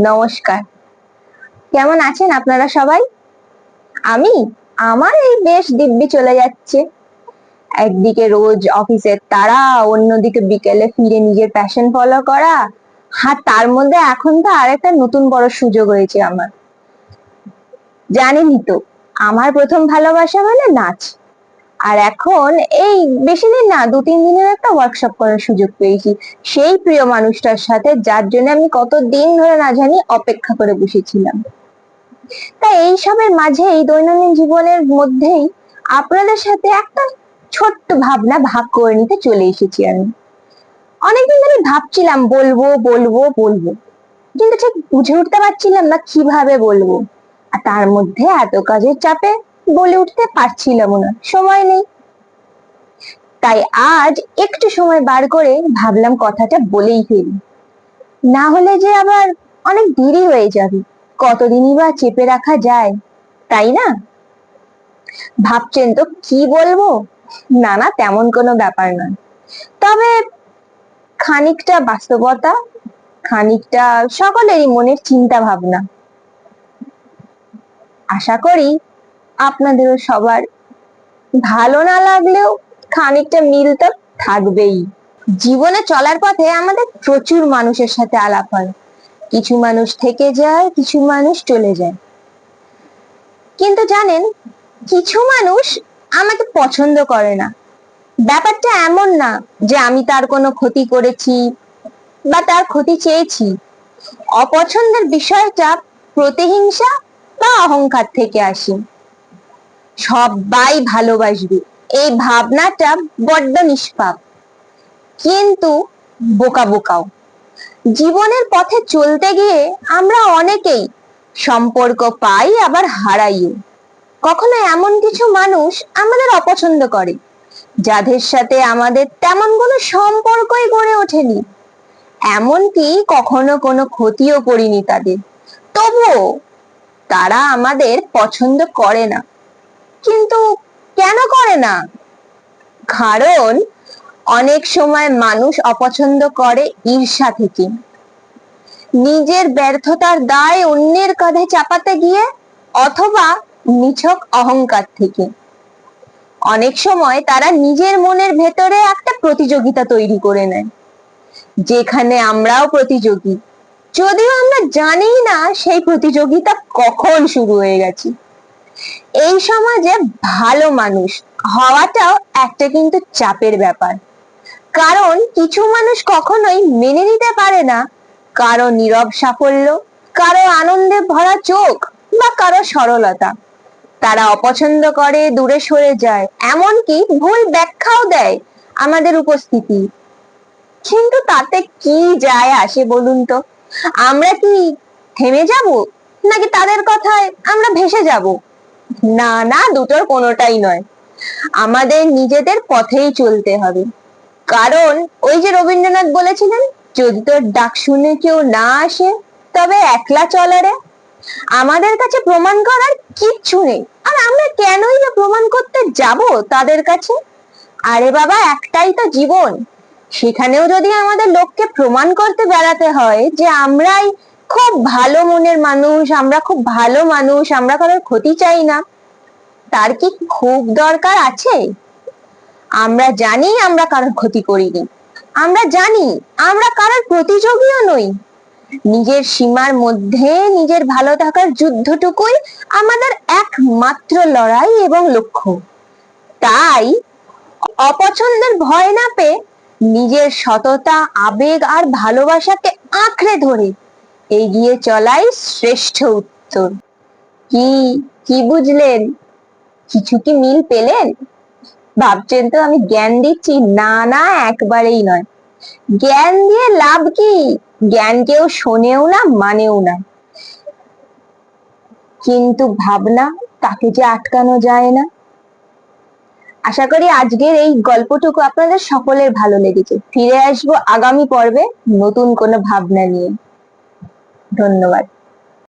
নমস্কার। কেমন আছেন আপনারা সবাই? আমি, আমার এই বেশ দিব্যি চলে যাচ্ছে। একদিকে রোজ অফিসের তারা, অন্যদিকে বিকেলে ফিরে নিজের প্যাশন ফলো করা। আর তার মধ্যে এখন তো আরেকটা নতুন বড় সুযোগ হয়েছে আমার। জানেনই তো, আমার প্রথম ভালোবাসা মানে নাচ। আর এখন এই বেশি দিন না, দু, তিন দিনের একটা ওয়ার্কশপ করার সুযোগ পেয়েছি। সেই প্রিয় মানুষটার সাথে, যার জন্য আমি কত দিন ধরে না জানি অপেক্ষা করে বসেছিলাম। তাই এই সবের মাঝে এই দৈনন্দিন জীবনের মধ্যেই আপনাদের সাথে একটা ছোট্ট ভাবনা ভাগ করে নিতে চলে এসেছি আমি। অনেকদিন ধরে ভাবছিলাম, বলব বলব বলব। কিন্তু ঠিক বুঝে উঠতে পারছিলাম না কীভাবে বলব। আর তার মধ্যে এত কাজের চাপে বলে উঠতে পারছিলাম না সময় নেই। তাই আজ একটু সময় বার করে ভাবলাম কথাটা বলেই ফেলি। না হলে যে আবার অনেক দেরি হয়ে যাবে। কতদিনই বা চেপে রাখা যায়, তাই না? ভাবছেন তো কি বলব? না না, তেমন কোনো ব্যাপার নয়। তবে খানিকটা বাস্তবতা, খানিকটা সকলেরই মনের চিন্তা ভাবনা আশা করি আপনাদেরও সবার। ভালো না লাগলেও খানিকটা মিল তো থাকবেই। জীবনে চলার পথে আমাদের প্রচুর মানুষের সাথে আলাপ হয়। কিছু মানুষ থেকে যায়, কিছু মানুষ চলে যায়। কিন্তু জানেন, কিছু মানুষ আমাকে পছন্দ করে না। ব্যাপারটা এমন না যে আমি তার কোনো ক্ষতি করেছি বা তার ক্ষতি চেয়েছি। অপছন্দের বিষয়টা প্রতিহিংসা বা অহংকার থেকে আসে। সবাই ভালোবাসবে। এই ভাবনাটা বড্ড নিষ্পাপ। কিন্তু বোকা বোকাও। জীবনের পথে চলতে গিয়ে আমরা অনেকেই সম্পর্ক পাই, আবার হারাইও। কখনো এমন কিছু মানুষ আমাদের অপছন্দ করে, যাদের সাথে আমাদের তেমন কোনো সম্পর্কই গড়ে ওঠেনি। এমনকি কখনো কোনো ক্ষতিও করিনি তাদের। তবুও তারা আমাদের পছন্দ করে না। কিন্তু কেন করে না? কারণ অনেক সময় মানুষ অপছন্দ করে ঈর্ষা থেকে। নিজের ব্যর্থতার দায় অন্যের কাঁধে চাপাতে গিয়ে অথবা নিছক অহংকার থেকে। অনেক সময় তারা নিজের মনের ভেতরে একটা প্রতিযোগিতা তৈরি করে নেয়, যেখানে আমরাও প্রতিযোগী। যদিও আমরা জানি না সেই প্রতিযোগিতা কখন শুরু হয়ে গেছে। এই সমাজে ভালো মানুষ হওয়াটাও একটা কিন্তু চাপের ব্যাপার। কারণ কিছু মানুষ কখনোই মেনে নিতে পারে না কারও নীরব সাফল্য, কারও আনন্দে ভরা চোখ বা কারও সরলতা। তারা অপছন্দ করে, দূরে সরে যায়, এমনকি ভুল ব্যাখ্যাও দেয় আমাদের উপস্থিতি। কিন্তু তাতে কি যায় আসে বলুন তো? আমরা কি থেমে যাব? নাকি তাদের কথায় আমরা ভেসে যাব? না না, দুটোর কোনোটাই নয়। আমাদের নিজেদের পথেই চলতে হবে। কারণ ওই যে রবীন্দ্রনাথ বলেছিলেন, যদি তোর ডাক শুনে কেউ না আসে, তবে একলা চলারে আমাদের কাছে প্রমাণ করার কিচ্ছু নেই। আর আমরা কেনই না প্রমাণ করতে যাব তাদের কাছে? আরে বাবা, একটাই তো জীবন। সেখানেও যদি আমাদের লোককে প্রমাণ করতে বেড়াতে হয় যে আমরাই খুব ভালো মনের মানুষ, আমরা খুব ভালো মানুষ, আমরা কারোর ক্ষতি চাই না। তার কি খুব দরকার আছে? আমরা জানি আমরা কারোর ক্ষতি করিনি। আমরা জানি আমরা কারোর প্রতিযোগীও নই। নিজের সীমার মধ্যে নিজের ভালো থাকার যুদ্ধটুকুই আমাদের একমাত্র লড়াই এবং লক্ষ্য। তাই অপছন্দের ভয় না পেয়ে নিজের সততা, আবেগ আর ভালোবাসাকে আঁকড়ে ধরে এগিয়ে চলাই শ্রেষ্ঠ উত্তর। কি কি বুঝলেন? কিছু কি মিল পেলেন? ভাবছেন তো আমি জ্ঞান দিচ্ছি। না না, একবারেই নয়। জ্ঞান দিয়ে লাভ কি? জ্ঞান কেউ শোনেও না, মানেও না। কিন্তু ভাবনা তাকে যে আটকানো যায় না। আশা করি আজকের এই গল্পটুকু আপনাদের সকলের ভালো লেগেছে। ফিরে আসব আগামী পর্বে নতুন কোনো ভাবনা নিয়ে। ধন্যবাদ